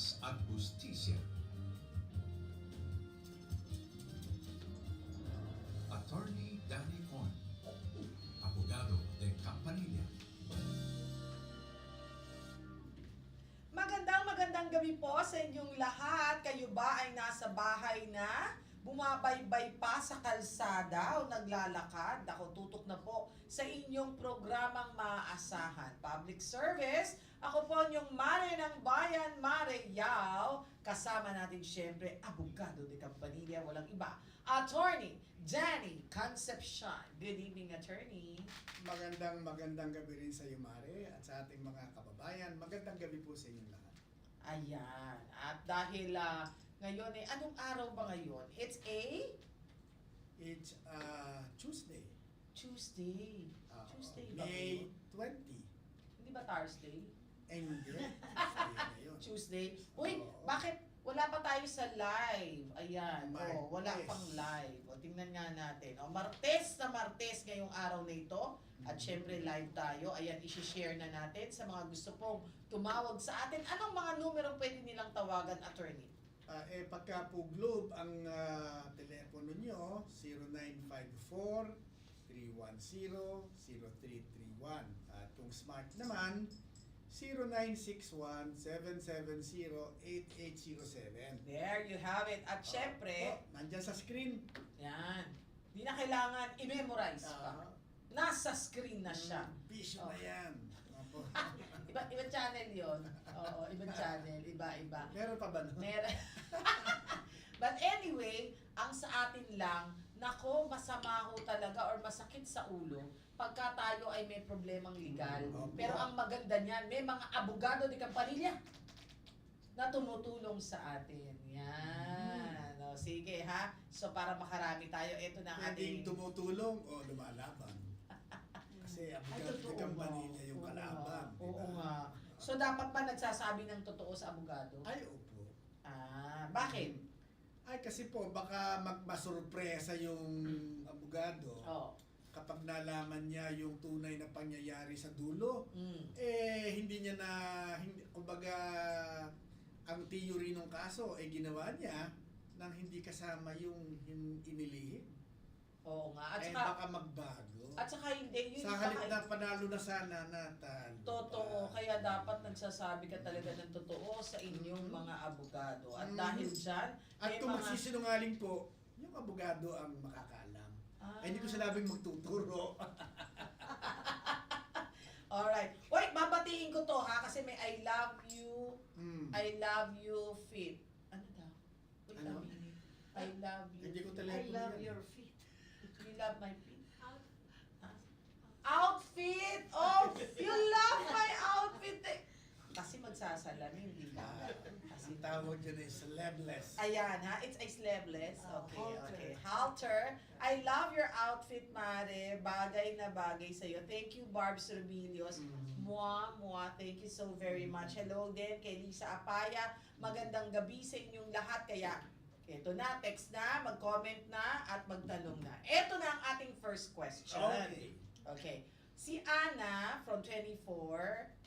batas at hustisya. Attorney Danny Con, Abogado de Campanilla. Magandang magandang gabi po sa inyong lahat. Kayo ba ay nasa bahay na? Bumabaybay pa sa kalsada o naglalakad? Ako tutok na po sa inyong programang maaasahan. Public service. Ako po inyong Mare ng Bayan, Mare Yao. Kasama natin siyempre, abogado de Campanilla, walang iba. Attorney Danny Concepcion. Good evening, attorney. Magandang magandang gabi rin sa iyo, Mare, at sa ating mga kababayan. Magandang gabi po sa inyong lahat. Ayan. At dahil ah, ngayon eh, anong araw ba ngayon? It's a It's uh, Tuesday. Tuesday. uh, Tuesday ba May ngayon? 20. Hindi ba Thursday? Eh, Hindi. Tuesday? Uy, Oo. bakit wala pa tayo sa live? Ayan. Oh, wala pang live. O, tingnan nga natin. O, Martes na Martes ngayong araw na ito. At Mhm. syempre live tayo. Ayan, isi-share na natin sa mga gusto pong tumawag sa atin. Anong mga numero pwede nilang tawagan, attorney? Ah, eh, pagka po Globe ang ah, telepono nyo, 0954-310-0331. At kung smart naman, 0961-770-8807. There you have it. At syempre, Oh, nandyan sa screen. Yan. Di na kailangan i-memorize pa. Ah, Nasa screen na siya. Mm, Bisyo Oh. na yan. Iba, ibang channel yon. Oo, ibang channel. Iba, iba. Meron pa ba nun? Meron. But anyway, ang sa atin lang, nako, masama ho talaga or masakit sa ulo pagka tayo ay may problemang legal. Mm. Pero ang maganda niyan, may mga abogado de Campanilla na tumutulong sa atin. Yan. O, sige ha. So para makarami tayo, ito na ang ating... tumutulong o lumalaban. Kasi abogado Campanilla nga. yung kalaban. Oo ba? nga. So dapat ba nagsasabi ng totoo sa abogado? Ay, opo. Ah, bakit? Ay, kasi po, baka magmasurpresa yung abogado Oh. kapag nalaman niya yung tunay na pangyayari sa dulo. Mm. Eh, hindi niya na, hindi, kumbaga, ang theory ng kaso, eh, ginawa niya nang hindi kasama yung hin- inilihim. Oo nga. At eh, saka, baka magbago. at saka hindi, yun sa halip baka- na panalo na sana natalo. Totoo, pa. kaya dapat nagsasabi ka talaga ng totoo sa inyong mga abogado. At Mm. dahil dyan, At may kung mga... magsisinungaling po, yung abogado ang makakaalam. Ah. Ay, hindi ko sinabing magtuturo. Alright. Wait, babatiin ko to ha, kasi may I love you, Hmm. I love you fit. Ano daw? Wait Ano? I love you. Hindi ko I telepono love yan. your feet. Love my. Ah. Outfit! Oh, you love my outfit! eh. Kasi magsasalamin, di ba? Kasi Ang tawag dyan ay celebeless. Ayan ha, it's a sleeveless. Ah, Okay, halter. okay. Halter. I love your outfit, Mare. Bagay na bagay sa'yo. Thank you, Barbs Rubilios. Mm. Mua, mua. Thank you so very much. Hello din kay Lisa Apaya. Magandang gabi sa inyong lahat. Kaya, eto na, text na, mag-comment na, at magtanong na. Eto na ang ating first question. Okay. Okay. Si Ana from 24,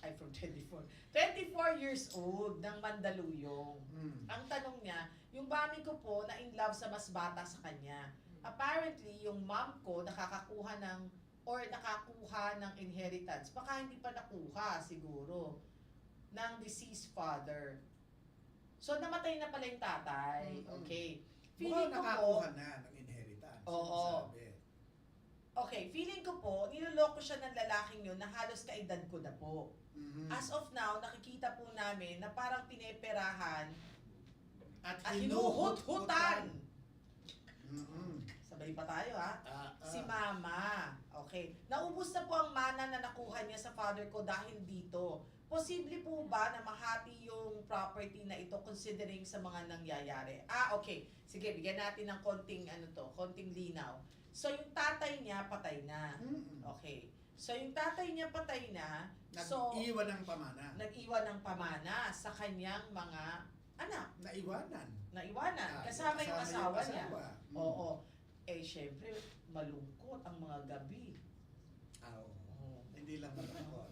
ay from 24, 24 years old ng Mandaluyong. Hmm. Ang tanong niya, yung mami ko po na in love sa mas bata sa kanya. Apparently, yung mom ko nakakakuha ng or nakakuha ng inheritance. Baka hindi pa nakuha siguro ng deceased father. So namatay na pala yung tatay. Mm-mm. Okay. Mukhang Feeling ko po, nakakuha na ng inheritance. Oo. Sabi. okay, feeling ko po, niloloko siya ng lalaking yun na halos kaedad ko na po. Mhm. As of now, nakikita po namin na parang pineperahan At at hinuhut-hutan. Mhm. Sabay pa tayo ha. Ah, ah. Si mama. Okay. Naubos na po ang mana na nakuha niya sa father ko dahil dito. Posible po ba na mahati yung property na ito considering sa mga nangyayari? Ah, okay. Sige, bigyan natin ng konting ano to, konting linaw. So yung tatay niya patay na. Okay. So yung tatay niya patay na. So Nag-iwan ng pamana. nag-iwan ng pamana sa kanyang mga anak. Naiwanan. Naiwanan. Ah, Kasama yung asawa niya. asawa. Mm. Oo. Eh, syempre, malungkot ang mga gabi. Ah, oo. Oo. Hindi lang malungkot. di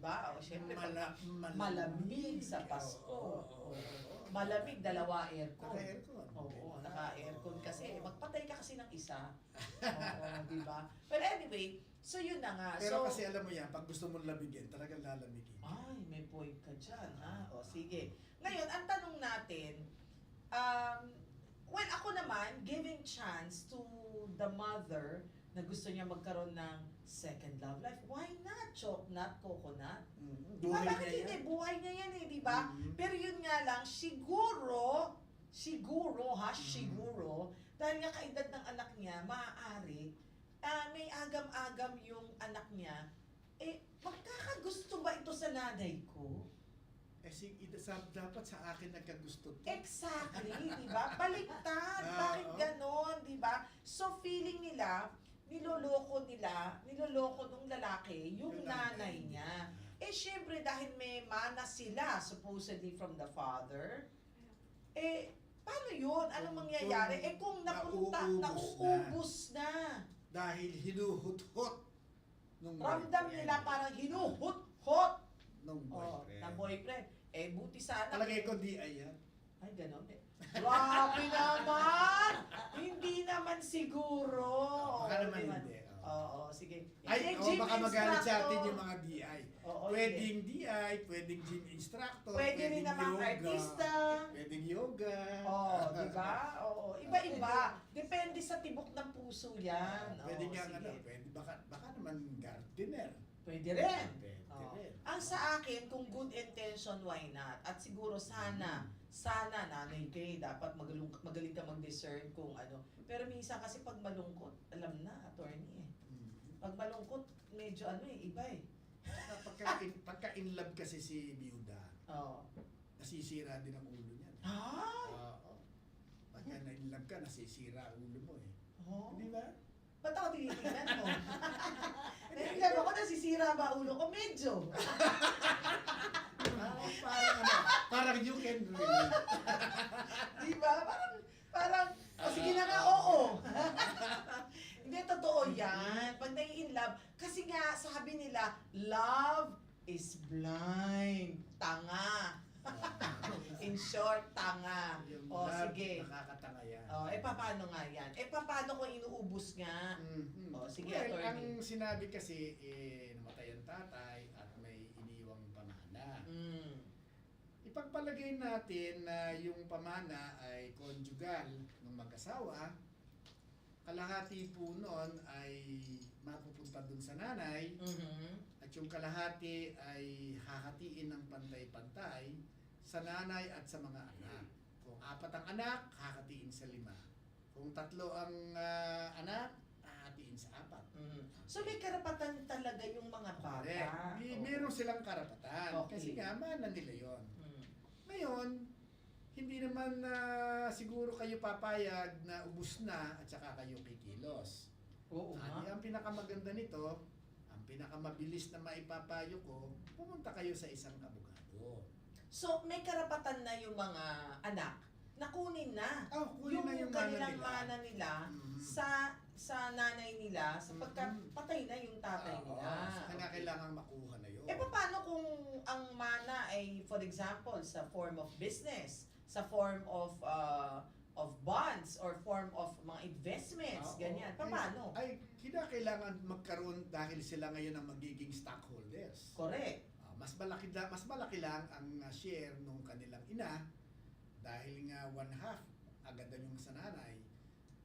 ba? O, syempre, Mala, malamig sa Pasko. Oo, Oo. oo. malamig, dalawa aircon. Naka-aircon. Oo, naka-aircon kasi. Magpatay ka kasi ng isa. Oo, di ba? But anyway, so yun na nga. Pero so, kasi alam mo yan, pag gusto mong lamigin, talagang lalamigin. Ay, may point ka dyan, ha? O, sige. Ngayon, ang tanong natin, um, well, ako naman, giving chance to the mother na gusto niya magkaroon ng second love life, why not? Choknut, coconut? Mm, Di ba? Buhay Bakit niya hindi? yan. Buhay niya yan eh, di ba? Mhm. Pero yun nga lang, siguro, siguro ha, Mm. siguro, dahil nga kaedad ng anak niya, maaari, ah, may agam-agam yung anak niya, eh, magkakagusto ba ito sa nanay ko? Eh, si, sa, dapat sa akin nagkagusto to. Exactly, di ba? Baliktad. Ah, Bakit ganon, di ba? So, feeling nila, niloloko nila, niloloko nung lalaki, yung, nanay niya. Eh, syempre, dahil may mana sila, supposedly from the father, eh, paano yun? Anong mangyayari? eh, kung napunta, nauubos na. Dahil hinuhut-hut nung Ramdam boyfriend. nila parang hinuhut-hut nung oh, boyfriend. na boyfriend. Eh, buti sana. Talagay ko di ay yan. Ay, ganon eh. Grabe naman! Hindi naman siguro. Baka Oo, naman di hindi. Oo, oo. sige. Ay, oh, gym baka magalit sa atin yung mga DI. Oo, pwedeng DI, pwedeng gym instructor, Pwede rin pwedeng naman yoga, artista. pwedeng yoga. Oo, di ba? Oo, iba-iba. Depende sa tibok ng puso yan. Pwede Oo, nga sige. ano, pwede, baka, baka naman gardener. Pwede rin. Pwede Oo. rin. Ang sa akin, kung good intention, why not? At siguro sana, sana nanay kay dapat magaling, magaling ka mag-discern kung ano. Pero minsan kasi pag malungkot, alam na, attorney eh. Mm. Pag malungkot, medyo ano eh, iba eh. Saka Pagka, in, pagka in love kasi si Biuda, Oo. nasisira din ang ulo niya. Ay! Oo. Pagka na in love ka, nasisira ang ulo mo eh. Oh. Di ba? Ba't ako tinitingnan mo? Nailan ako nasisira ba ulo ko? Medyo. Parang, parang ano, parang you can relate. Di ba? Parang, parang, oh, sige na nga, oo. Hindi, totoo yan. Pag nai-in love, kasi nga, sabi nila, love is blind. Tanga. In short, tanga. Yung O, love, sige. Nakakatanga yan. Oh, eh, paano nga yan? Eh, paano kung inuubos nga? Mhm. Oh, sige, well, attorney. ang sinabi kasi, eh, namatay ang tatay at may iniwang pamana. Mm. Ipagpalagay natin na yung pamana ay conjugal ng mag-asawa, kalahati po nun ay mapupunta dun sa nanay, Mhm. at yung kalahati ay hahatiin ng pantay-pantay sa nanay at sa mga anak. Kung apat ang anak, hahatiin sa lima. Kung tatlo ang ah, anak, hahatiin sa apat. Mhm. So, may karapatan talaga yung mga bata. Correct. May, meron silang karapatan. Okay. Kasi nga, mana nila yon. Ngayon, hindi naman na siguro kayo papayag na ubus na at saka kayo kikilos. Oo nga. Ang pinakamaganda nito, ang pinakamabilis na maipapayo ko, pumunta kayo sa isang abogado. So, may karapatan na yung mga anak na kunin na Oh, kunin yung, na yung mana kanilang nila. mana nila Mhm. sa sa nanay nila sapagkat Mhm. patay na yung tatay Oo, nila. so kaya Okay. kailangan makuha na yun. Eh paano kung ang mana ay for example sa form of business, sa form of uh, of bonds or form of mga investments, Oo. ganyan. Paano? Ay, kailangan magkaroon dahil sila ngayon ang magiging stockholders. Correct. Ah, mas malaki da, mas malaki lang ang ah, share nung kanilang ina dahil nga one half agad na yung sa nanay.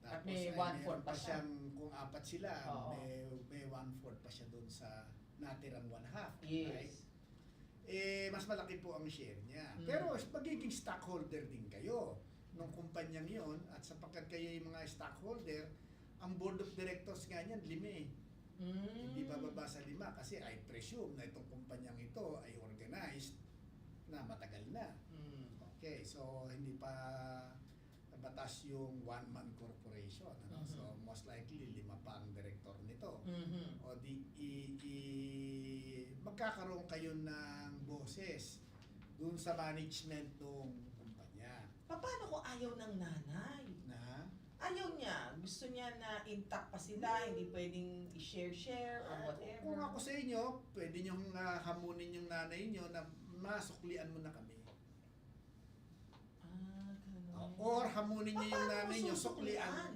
At may ay one-fourth pa siya. siyang kung apat sila, Oo. may may one fourth pa siya doon sa natirang one half. Right? Yes. Eh mas malaki po ang share niya. Mm. Pero magiging stockholder din kayo nung kumpanyang 'yon at sapagkat kayo yung mga stockholder, ang board of directors nga niyan lima eh. Mm. Hindi bababa sa lima kasi I presume na itong kumpanyang ito ay organized na matagal na. Mm. Okay, so hindi pa nabatas yung one-man corporation. Ano? Mhm. So most likely lima pa ang director nito. Mhm. O di i, i- magkakaroon kayo ng boses dun sa management ng kumpanya Paano kung ayaw ng nanay? na Ayaw niya. Gusto niya na intact pa sila, hindi pwedeng i-share-share or Ah, whatever. Kung ako sa inyo, pwede niyong ah, hamunin yung nanay niyo na masuklian mo na kami. Ganun. Or hamunin niyo yung nanay niyo, suklian.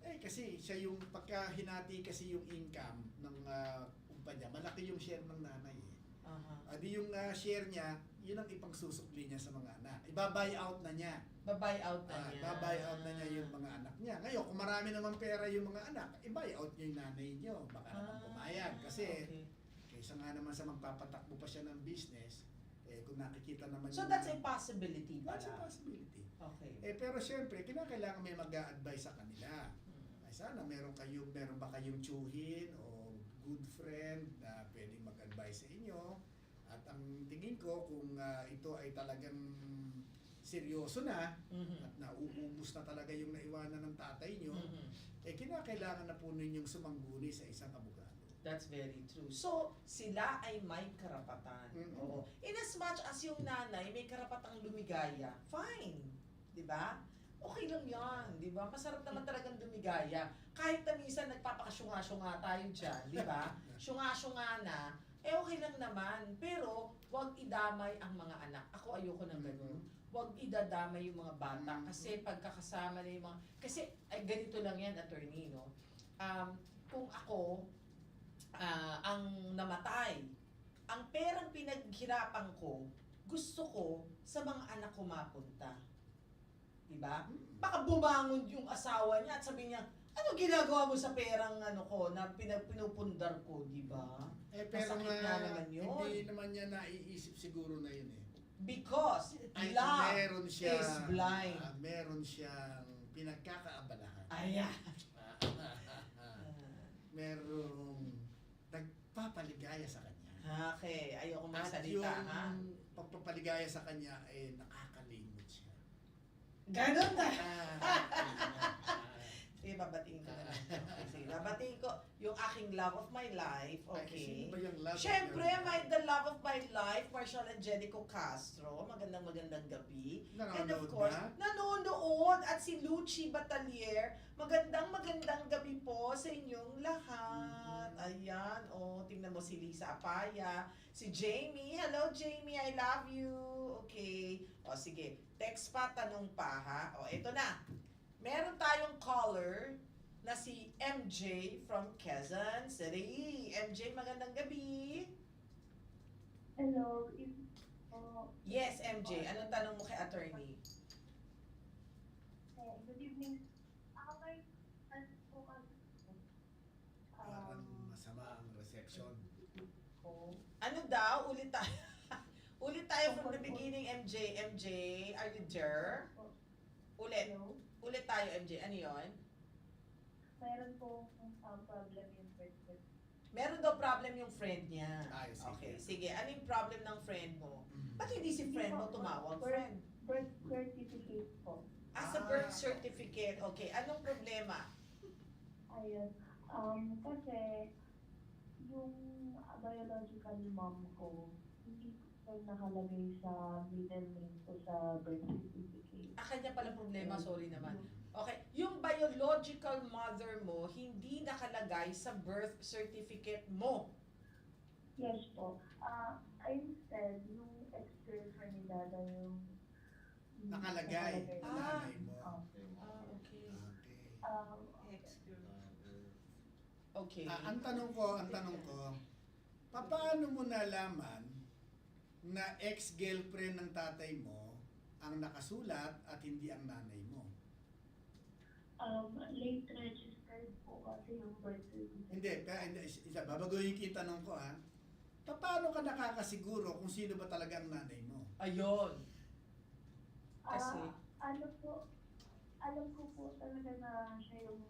Eh kasi siya yung pagka hinati kasi yung income ng uh, kumpanya, malaki yung share ng nanay eh. Aha. Adi yung ah, share niya, yun ang ipang susukli niya sa mga anak. Iba-buy out na niya. Babuy out na Ah, niya. Iba-buy out na niya yung mga anak niya. Ngayon, kung marami naman pera yung mga anak, i-buy out niyo yung nanay niyo. Baka naman Ah, pumayag. Kasi okay. kaysa nga naman sa magpapatakbo pa siya ng business, eh kung nakikita naman So that's a possibility That's a pala. possibility. Okay. Eh pero syempre, kinakailangan may mag-a-advise sa kanila. Hmm. Ay sana meron kayo, meron ba kayong tsuhin o good friend na pwedeng mag-advise sa inyo. At ang tingin ko kung ah, ito ay talagang seryoso na Mhm. at nauubos na talaga yung naiwanan ng tatay nyo, Mhm. eh kinakailangan na po ninyong sumangguni sa isang abogado. That's very true. So, sila ay may karapatan. Mhm. Oo. In as much as yung nanay may karapatang lumigaya, fine. Di ba? Okay lang yan, di ba? Masarap naman talagang lumigaya. Kahit na minsan nagpapakasyunga-syunga tayo dyan, di ba? Syunga-syunga na, eh okay lang naman. Pero, huwag idamay ang mga anak. Ako ayoko ng ganun. Huwag idadamay yung mga bata. Kasi pagkakasama na yung mga... Kasi, ay, ganito lang yan, attorney, no? Um, kung ako, ah, ang namatay, ang perang pinaghirapan ko, gusto ko sa mga anak ko mapunta. Diba? Baka bumangon yung asawa niya at sabi niya, ano ginagawa mo sa perang ano ko na pinupundar ko, di ba? Eh pero Masakit nga, nga naman yun. hindi naman niya naiisip siguro na yun eh. Because Ay, love meron siya, is blind. ah, meron siyang pinagkakaabalahan. Ayan. merong nagpapaligaya sa kanya. Okay, ayoko At magsalita yung ha. pagpapaligaya sa kanya ay nakakalimot siya. Ganon na. Ah, Sige, babatiin ko na lang. Sige, babatiin ko yung aking love of my life. Ay, Okay. ba yung love of Siyempre, your my the love of my life, Marshall Angelico Castro. Magandang magandang gabi. And of Nanonood course, ba? nanonood at si Lucci Batalier. Magandang magandang gabi po sa inyong lahat. Mhm. Ayan, oh, tingnan mo si Lisa Apaya, si Jamie. Hello Jamie, I love you. Okay. O sige, text pa, tanong pa ha. O ito na. Meron tayong caller na si MJ from Quezon City. MJ, magandang gabi. Hello, uh, Yes, MJ. Anong tanong mo kay attorney? good evening. Ako kay, ano po kasi, Parang um, masama ang reception. ko, Ano daw? Ulit tayo. Ulit tayo from the beginning, MJ. MJ, are you there? Ulit. hello, Ulit tayo, MJ. Ano yon? Meron po um, problem yung first person. Meron daw problem yung friend niya. Ay, sige. Okay, sige. Ano yung problem ng friend mo? Mm. Ba't hindi si friend mo tumawag? Friend. Birth certificate po. Ah, sa birth certificate. Okay, anong problema? Ayun. Um, kasi, yung biological mom ko, hindi ko nakalagay sa middle name ko sa birth certificate. Ah, kanya pala problema. Sorry naman. Okay, yung biological mother mo hindi nakalagay sa birth certificate mo. Yes po. Ah, instead, yung ex-girlfriend ni Dada yung Nakalagay na Ah. nanay mo. Ah. Ah, okay. Okay. Um, Okay. Ah, ang tanong ko, ang tanong ko, paano mo nalaman na ex-girlfriend ng tatay mo ang nakasulat at hindi ang nanay mo? Um, late registered po kasi yung birth certificate. Hindi, pero isa, babaguhin ko yung tanong ko ha. Paano ka nakakasiguro kung sino ba talaga ang nanay mo? Ayun. Kasi, Ah, ano po, alam ko po talaga na siya yung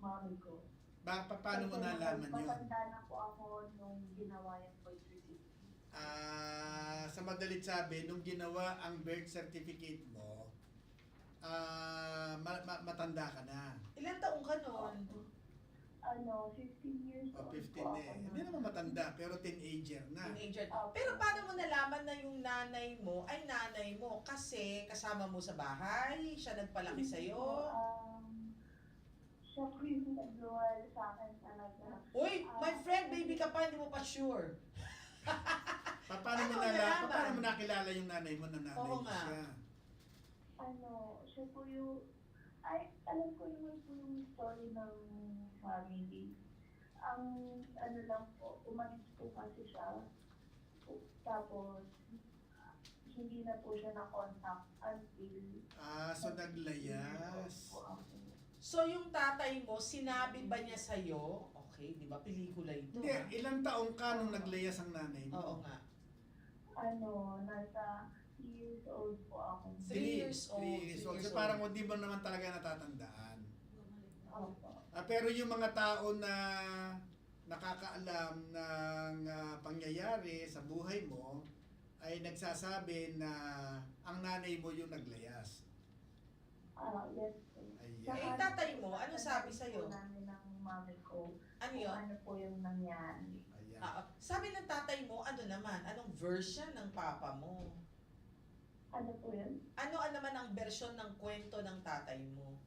mami ko. Ba, pa- paano mo Kasi nalaman yun? Matanda na po ako nung ginawa yung birth certificate. Ah, sa madalit sabi, nung ginawa ang birth certificate mo, ah, ma- ma- matanda ka na. ilang taong ka noon? Ano, 15 years O, old 15 po na eh. Hindi naman matanda, pero teenager na. Teenager. Pero paano mo nalaman na yung nanay mo ay nanay mo? Kasi kasama mo sa bahay, siya nagpalaki Hindi sa'yo. Um, siya po yung nagluwal sa akin talaga. Uy, my friend, baby ka pa, hindi mo pa sure. Pa- Paano mo Ano nala, nalaman? pa- paano mo nakilala yung nanay mo na nanay Oo mo nga. siya? Ano, siya po yung, ay, alam ko naman po yung story ng family. Ang, ano lang po, umalis po kasi siya. Tapos, hindi na po siya na-contact until Ah, so naglayas. ako. So, yung tatay mo, sinabi ba niya sa'yo? Okay, di ba? Pelikula ito. Hindi, ha? ilang taong ka nung naglayas ang nanay mo? Oo nga. Ano, nasa years old po ako. Three years old, Three years three old. years So parang hindi mo naman talaga natatandaan. Opo. Ah, pero yung mga tao na nakakaalam ng ah, pangyayari sa buhay mo ay nagsasabi na ang nanay mo yung naglayas. Ah, yes po. Ayan. Eh, tatay mo, ano sabi sa'yo? Po namin ng mami ko Ano kung yun? ano po yung nangyari. Ayan. Ah, sabi ng tatay mo, ano naman? Anong version ng papa mo? Ano po yun? Ano ang naman ang version ng kwento ng tatay mo?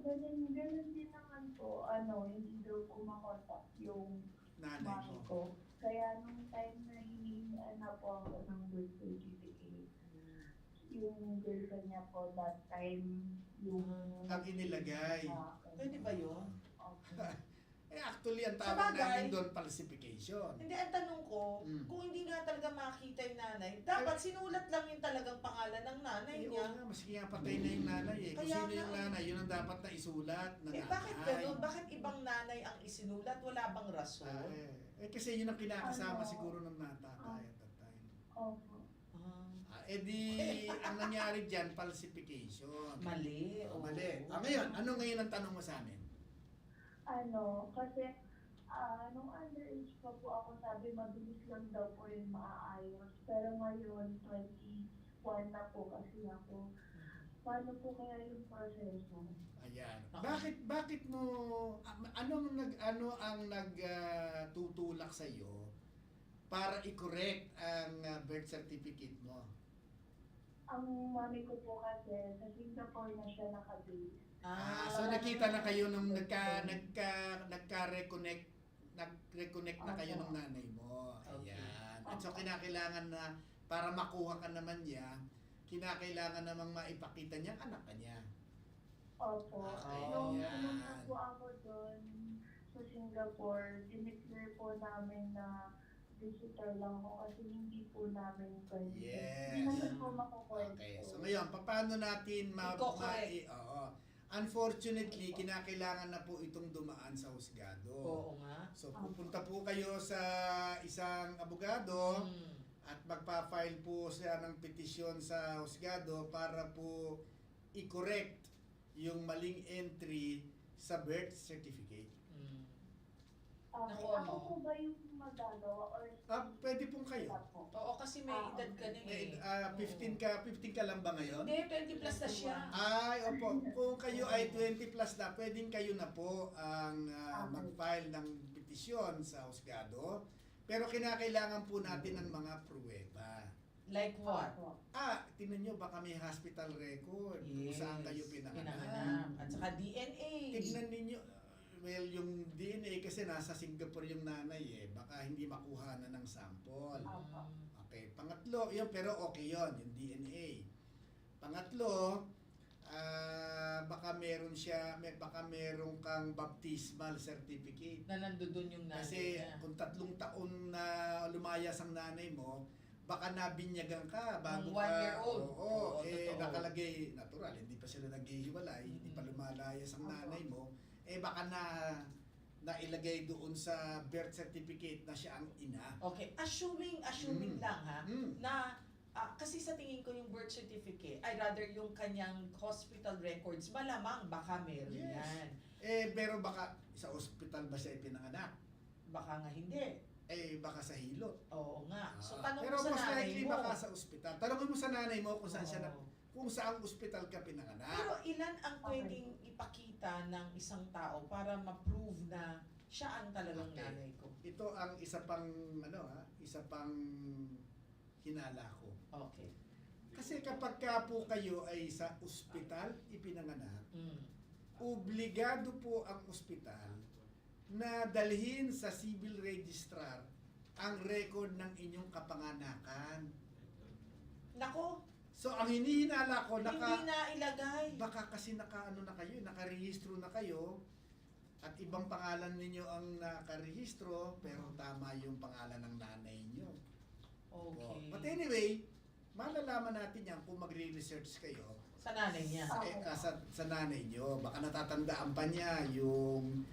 Ganun, ganun din naman po, ano, hindi daw po makontak yung nanay mami mo. ko. Kaya nung time na hinihingaan na po ako ng birth certificate, yung girlfriend niya po that time, yung... Ang inilagay. sa akin. Pwede ba yun? Eh actually, ang tawag bagay. namin doon, falsification. Hindi, ang tanong ko, Mm. kung hindi nga talaga makita yung nanay, dapat sinulat lang yung talagang pangalan ng nanay Eh, oo niya. nga, maski nga patay na yung nanay eh. Kung Kaya sino nga yung eh. nanay, yun ang dapat na isulat na Eh nanay. bakit ganun? Bakit ibang nanay ang isinulat? Wala bang rason? Ah, eh. eh kasi yun ang kinakasama Ano? siguro ng natatay at that time. Opo. Ah, Ah, eh di, ang nangyari dyan, falsification. mali. Oh, oo. mali. Ah, ngayon, ano ngayon ang tanong mo sa amin? Ano, kasi ah nung underage pa po ako, sabi mabilis lang daw po yung maaayos. Pero ngayon, 21 na po kasi ako. Paano po kaya yung proseso? Ayan. Bakit bakit mo ah, ano ang nag ano ang nagtutulak sa iyo para i-correct ang ah, birth certificate mo? Ang mami ko po kasi, sa Singapore na siya nakabase. Ah, so nakita na kayo nung nagka nagka nagka-reconnect nag-reconnect na kayo ng nanay mo. Ayan. At so kinakailangan na para makuha ka naman niya, kinakailangan namang maipakita niya anak ka niya. Opo. Okay, Nung yan. pumunta po ako doon sa Singapore, dineclare po namin na visitor lang ako kasi hindi po namin pwede. Yes. Hindi naman po makukwento. Okay. So ngayon, paano natin ma, ma i- oo. Unfortunately, kinakailangan na po itong dumaan sa husgado. Oo nga. So pupunta po kayo sa isang abogado Mm. at magpa-file po siya ng petisyon sa husgado para po i-correct yung maling entry sa birth certificate. Okay. Naku, Ako ano? po ba yung magagawa or Ah, pwede pong kayo. po? Oo, kasi may Ah, edad ka na Eh, eh. ah, 15 ka, 15 ka lang ba ngayon? Hindi, 20 plus na siya. Ay, opo. Kung kayo ay 20 plus na, pwedeng kayo na po ang ah, Okay. mag-file ng petisyon sa husgado. Pero kinakailangan po natin ng mga pruweba. Like what? Opo. Ah, tingnan nyo, baka may hospital record kung saan kayo pinanganak. Pinanganak. At saka DNA. Tignan ninyo, well, yung DNA kasi nasa Singapore yung nanay eh. Baka hindi makuha na ng sample. Okay, pangatlo, yun, pero okay yon yung DNA. Pangatlo, ah baka meron siya, may, baka meron kang baptismal certificate. Na nandoon yung nanay Kasi niya. kung tatlong taon na lumayas ang nanay mo, baka nabinyagan ka bago one ka. year old. Oo, Oo, eh totoo. nakalagay, natural, hindi pa sila naghihiwalay, hindi pa Mm. lumalayas ang nanay mo, eh baka na nailagay doon sa birth certificate na siya ang ina. Okay, assuming, assuming Mm. lang ha, Hmm. na ah, kasi sa tingin ko yung birth certificate, ay rather yung kanyang hospital records, malamang baka meron Yes. yan. Eh, pero baka sa ospital ba siya ipinanganak? Baka nga hindi. Eh, baka sa hilot. Oo nga. So Ah, tanong pero mo sa most nanay likely mo. baka sa ospital. Tanongin mo sa nanay mo kung saan siya na, Oo. Kung saang ospital ka pinanganak. Pero ilan ang Okay. pwedeng ipakita ng isang tao para ma-prove na siya ang talagang Okay. nanay ko? Ito ang isa pang ano ha, isa pang hinala ko. Okay. Kasi kapag ka po kayo ay sa ospital ipinanganak, Mm. obligado po ang ospital na dalhin sa civil registrar ang record ng inyong kapanganakan. Nako, So ang hinihinala ko, hindi naka, na ilagay. baka kasi naka ano na kayo, nakarehistro na kayo at ibang pangalan ninyo ang nakarehistro pero tama yung pangalan ng nanay nyo. Okay. But anyway, malalaman natin yan kung magre-research kayo Sa nanay niya. sa, eh, ah, sa, sa nanay nyo. Baka natatandaan pa niya yung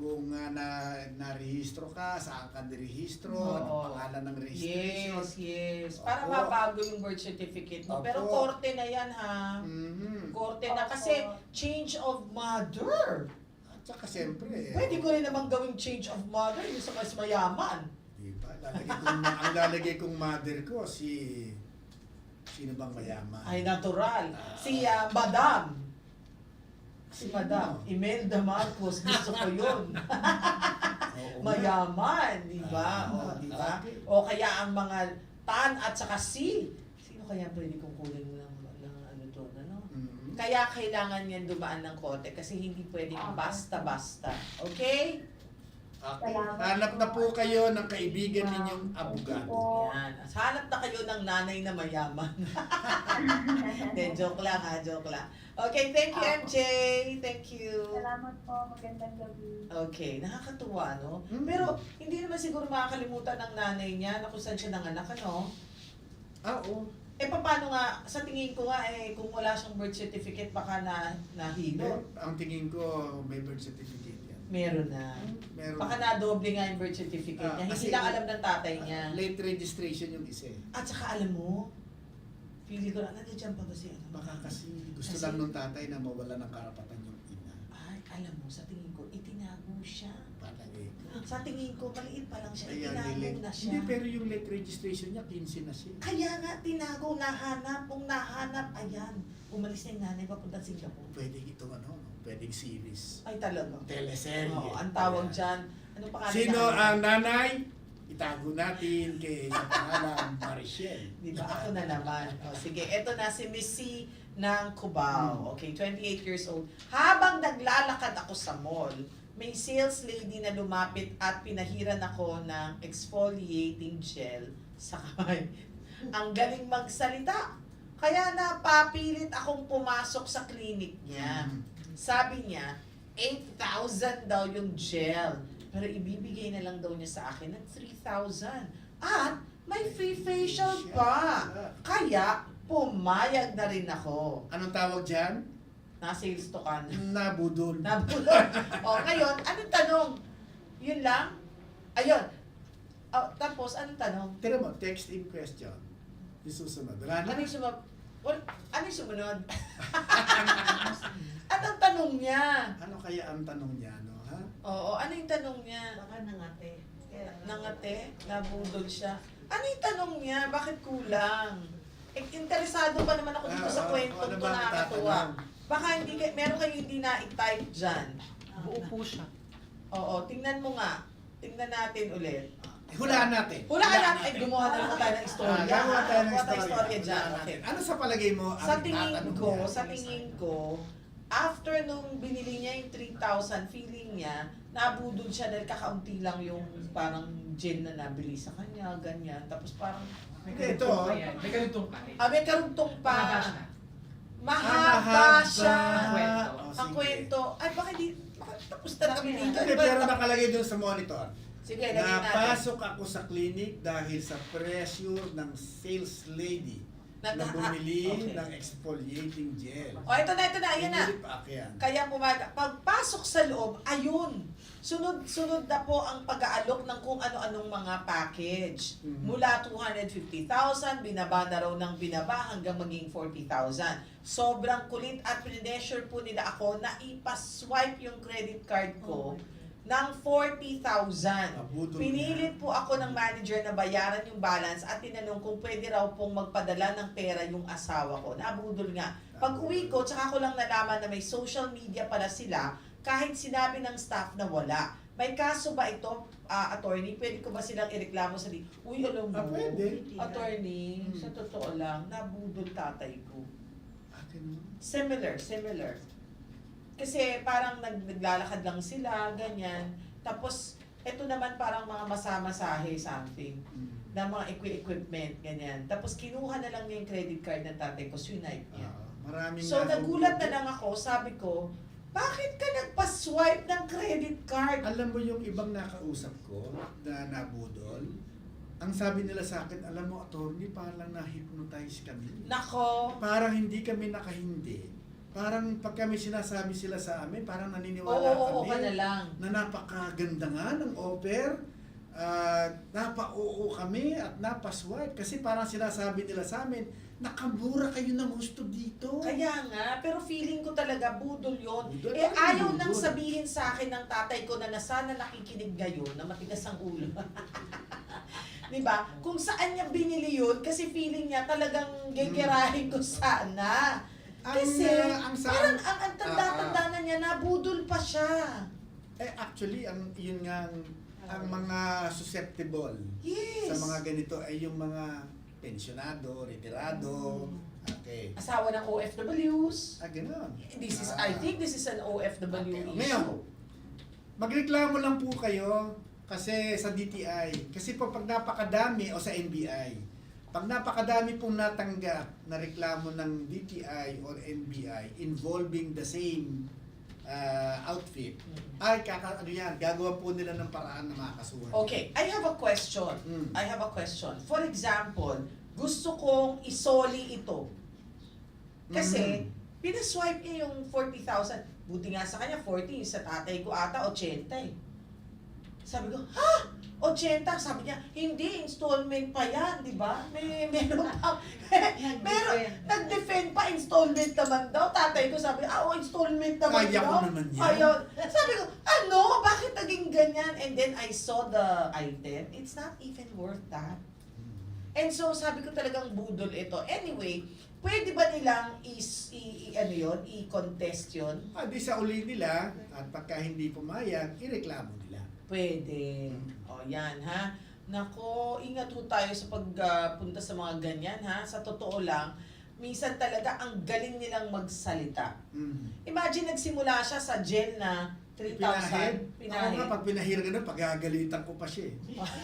kung uh, na narehistro ka, saan ka nirehistro, Oo. anong pangalan ng registration. Yes, yes. Para Opo. mabago yung birth certificate mo. Opo. Pero korte na yan ha. Mhm. Korte na Opo. kasi change of mother. At saka siyempre, eh, Pwede ko rin naman gawing change of mother yung sa mas mayaman. Diba? Lalagay kong, ang lalagay kong mother ko, si... Sino bang mayaman? Ay, natural. Ah. Si ah, Madam. Si? Madam. Imelda Marcos. Gusto ko yun. Mayaman, di ba? Ah, o, di ba? O kaya ang mga tan at saka si. Sino kaya pwede kong kunin ng, ng ano to, ano? Mhm. Kaya kailangan yan dumaan ng kote kasi hindi pwedeng basta-basta. Okay? Okay. Salamat Hanap na po kayo ng kaibigan ninyong abogado. Yan. Hanap na kayo ng nanay na mayaman. Hindi, joke lang ha, joke lang. Okay, thank you MJ. Thank you. Salamat po. Magandang gabi. Okay, nakakatuwa, no? Hmm. Pero hindi naman siguro makakalimutan ng nanay niya na kung saan siya nanganak, ano? Ah, oo. Eh, paano nga, sa tingin ko nga, eh, kung wala siyang birth certificate, baka na, nahilo. Mer- Ang tingin ko, may birth certificate yan. Meron na. Meron. Baka nadoble nga yung birth certificate Ah, niya. kasi- Hindi lang alam ng tatay niya. Late registration yung isa eh. At saka alam mo, feeling ko na, nandiyan pa ba si ano? Baka kasi gusto Kasi- lang nung tatay na mawala ng karapatan yung ina. Ay, alam mo, sa tingin ko, itinago siya. Palagay ko. Sa tingin ko, maliit pa lang siya, Kaya itinago nilate. na siya. Hindi, pero yung late registration niya, 15 na siya. Kaya nga, tinago, nahanap, kung nahanap, ayan, umalis na yung nanay papunta Singapore. Pwede itong ano, no? pwedeng series. Ay, talaga. Teleserye. Oo, ang tawag Ayan. dyan, ano pangalan Sino ang nanay? Itago natin kay sa pangalan Marichelle. Di ba? Ako na naman. O, sige, eto na si Missy ng Cubao. Okay, 28 years old. Habang naglalakad ako sa mall, may sales lady na lumapit at pinahiran ako ng exfoliating gel sa kamay. Ang galing magsalita. Kaya napapilit akong pumasok sa clinic niya. Mm. Sabi niya, 8,000 daw yung gel. Pero ibibigay na lang daw niya sa akin ng 3,000. At may free facial pa. Kaya, pumayag na rin ako. Anong tawag dyan? Na-sales to ka na. Nabudol. Nabulot. o, ngayon, anong tanong? Yun lang? Ayun. O, tapos, anong tanong? Tira mo, text in question. Yung susunod. Wala na. Ano yung sumunod? Well, ano yung sumunod? anong tanong niya? Ano kaya ang tanong niya, no? Oo, ano yung tanong niya? Baka nangate. Nangate, nabudol siya. Ano yung tanong niya? Bakit kulang? Eh, interesado pa naman ako dito sa Ah, kwento ano to ba ang nakakatuwa. Baka hindi, kay- meron kayo hindi na-type dyan. Buo po siya. Oo, tingnan mo nga. Tingnan natin ulit. Eh, Hulaan natin. Hulaan natin. Ay, gumawa na naman tayo ng istorya. Ah, tayo ng Gumawa tayo istorya. istorya dyan. Okay. Ano sa palagay mo ang Sa tingin tatanong ko, niya? sa tingin ko, after nung binili niya yung 3,000, feeling niya, nabudol siya dahil kakaunti lang yung parang gin na nabili sa kanya, ganyan. Tapos parang, Hindi, ito. oh. May ganitong pa rin. ah, may karugtong pa. Mahaba siya. Mahaba mahaba. siya. Kwento. Oh, Ang kwento. Ay, bakit di, tapos na kami dito? Hindi, pero nakalagay doon sa monitor. Sige, lagyan natin. Napasok ako sa clinic dahil sa pressure ng sales lady na bumili ah, okay. ng exfoliating gel. O, ito na, ito na, ayan na. Yan. Kaya pumaga. Pagpasok sa loob, ayun. Sunod-sunod na po ang pag-aalok ng kung ano-anong mga package. Mhm. Mula 250,000, binaba na raw ng binaba hanggang maging 40,000. Sobrang kulit at pinesure po nila ako na ipaswipe yung credit card ko ng 40,000. Abudol Pinilit po ako ng manager na bayaran yung balance at tinanong kung pwede raw pong magpadala ng pera yung asawa ko. Nabudol nga. Pag uwi ko, tsaka ko lang nalaman na may social media pala sila kahit sinabi ng staff na wala. May kaso ba ito, ah, attorney? Pwede ko ba silang ireklamo sa di? Uy, alam mo, Ah, pwede. attorney, Hmm. sa totoo lang, nabudol tatay ko. Similar, similar. Kasi parang nag, naglalakad lang sila, ganyan. Tapos, eto naman parang mga masamasahe something Mm. na mga equi- equipment, ganyan. Tapos kinuha na lang niya yung credit card ng tatay ko, swipe niya. Oo. maraming So nga- nagulat na lang ako, sabi ko, bakit ka nagpa-swipe ng credit card? Alam mo yung ibang nakausap ko na nabudol, ang sabi nila sa akin, alam mo, attorney, parang na-hypnotize kami. Nako, Parang hindi kami nakahindi. Parang pag kami sinasabi sila sa amin, parang oo, naniniwala oo, oo kami ka na lang. na napakaganda nga ng offer. ah napa-oo kami at napaswipe kasi parang sinasabi nila sa amin, nakamura kayo ng gusto dito. Kaya nga, pero feeling ko talaga budol yon. Budol Eh ayaw budol. nang sabihin sa akin ng tatay ko na nasana nakikinig ngayon na matigas ang ulo. 'Di ba? Kung saan niya binili yun kasi feeling niya talagang gegerahin ko sana. Ang, Kasi ah, ang sa Parang ang, ang Ah, tanda-tanda na niya, nabudol pa siya. eh actually ang yun nga ang, ang mga susceptible Yes. sa mga ganito ay yung mga pensionado, retirado. Mm. Okay. Asawa ng OFWs. Ah, ganun. This is, Ah. I think this is an OFW Okay. issue. Ngayon, magreklamo lang po kayo kasi sa DTI. Kasi po pag napakadami o sa NBI, pag napakadami pong natanggap na reklamo ng DTI or NBI involving the same uh, outfit, Mm. ay kaka, ano yan, gagawa po nila ng paraan na makakasuhan. Okay, I have a question. Mm. I have a question. For example, gusto kong isoli ito. Kasi, Mm. pinaswipe niya yung 40,000. Buti nga sa kanya, 40. Sa tatay ko ata, 80 eh. Sabi ko, ha? 80? Sabi niya, hindi, installment pa yan, di ba? May, meron pa. meron, nag-defend pa, installment naman daw. Tatay ko sabi, ah, oh, installment naman Kaya ko daw. naman yan. Ayaw. Sabi ko, ano? Bakit naging ganyan? And then I saw the item. It's not even worth that. And so, sabi ko talagang budol ito. Anyway, pwede ba nilang is, i, i- ano yun, i-contest yun? Ah, di sa uli nila, at pagka hindi pumayag, ireklamo nila. Pwede. Yan, ha? Nako, ingat ho tayo sa pagpunta sa mga ganyan, ha? Sa totoo lang, minsan talaga ang galing nilang magsalita. Mm. Imagine nagsimula siya sa jail na 3,000. Pinahid? Ako Pinahid. nga, pag pinahir ka na, pagagalitan ko pa siya eh.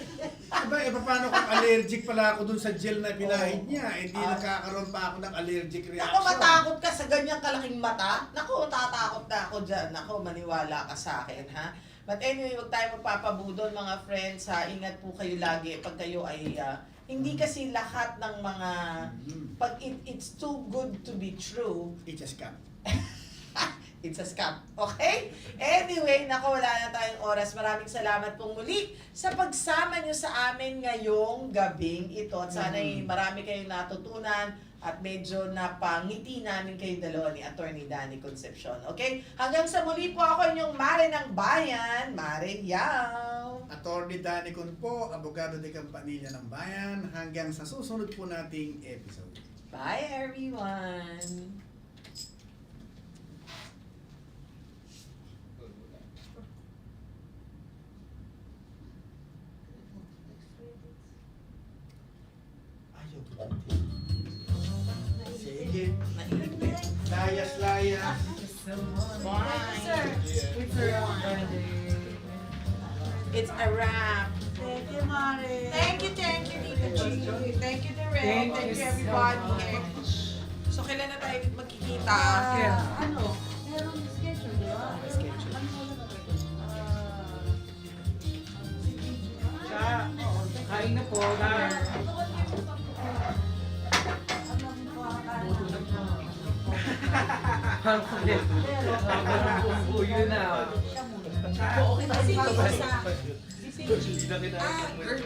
Diba, eh, paano kung allergic pala ako dun sa gel na pinahid Oo. niya, eh di Ah. nakakaroon pa ako ng allergic reaction. Ako matakot ka sa ganyang kalaking mata? Naku, tatakot na ako dyan. Naku, maniwala ka sa akin, ha? But anyway, huwag tayo magpapabudol mga friends, ha? Ingat po kayo lagi pag kayo ay... ah, hindi kasi lahat ng mga... Mm. Pag it, it's too good to be true, It's a scam. it's a scam. Okay? Anyway, naku, wala na tayong oras. Maraming salamat pong muli sa pagsama nyo sa amin ngayong gabing ito. At sana'y Mm. marami kayong natutunan at medyo napangiti namin kayo dalawa ni Attorney Danny Concepcion. Okay? Hanggang sa muli po ako inyong Mare ng Bayan, Mare Yao. Attorney Danicon po, abogado de Campanilla ng Bayan, hanggang sa susunod po nating episode. Bye everyone! Ayaw ko layas. Bye! It's a wrap. Thank you, Mari. Thank you, thank you, Tita G. Thank you, Direk. Thank Thank, you you, so everybody. So, kailan na tayo magkikita? Ah, ano? Meron schedule, di ba? Schedule. Ano wala na ito? Siya. Kain na po. Dar. Bumbuyo na. Okay, kasi isa. Hindi na kinakita mo yung